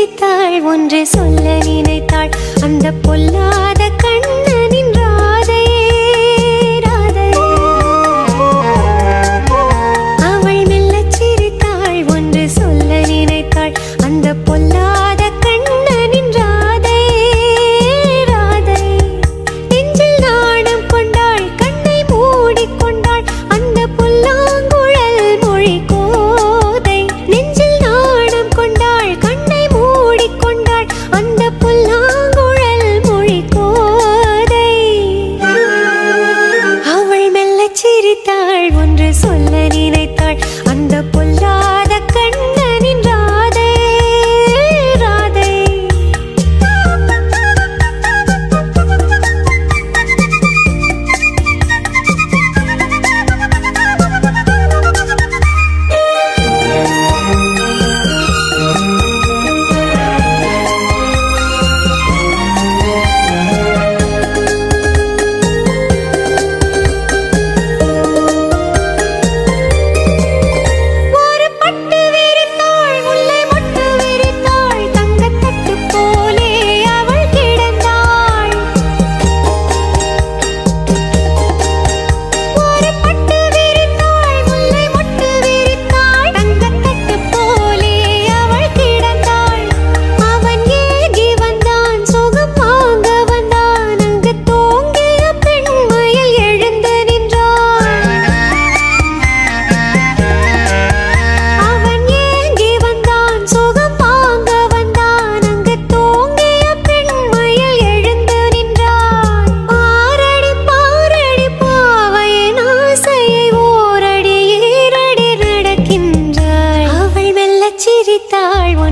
சிரித்தாள் ஒன்றே சொல்ல நினைத்தாள். அந்த பொல்லாத சிரித்தாள் ஒன்று சொல்ல நினைத்தாள். அந்த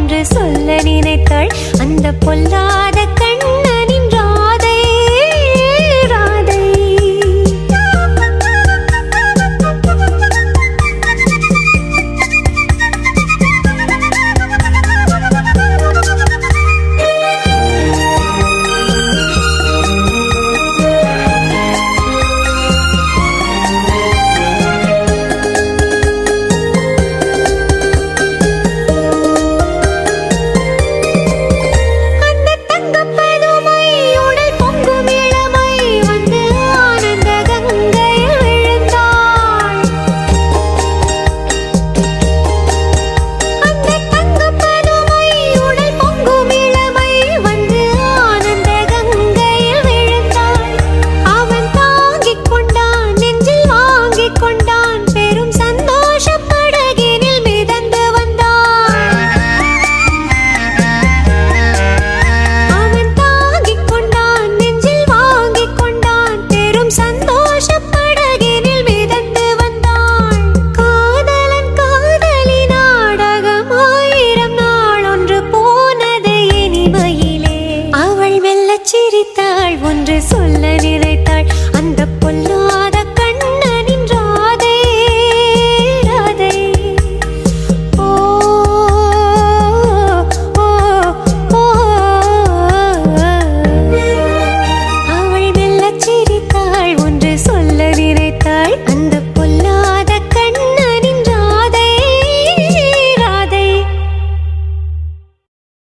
என்று சொல்ல நினைத்தாள். அந்த பொல்லாத என்று சொல்ல நினை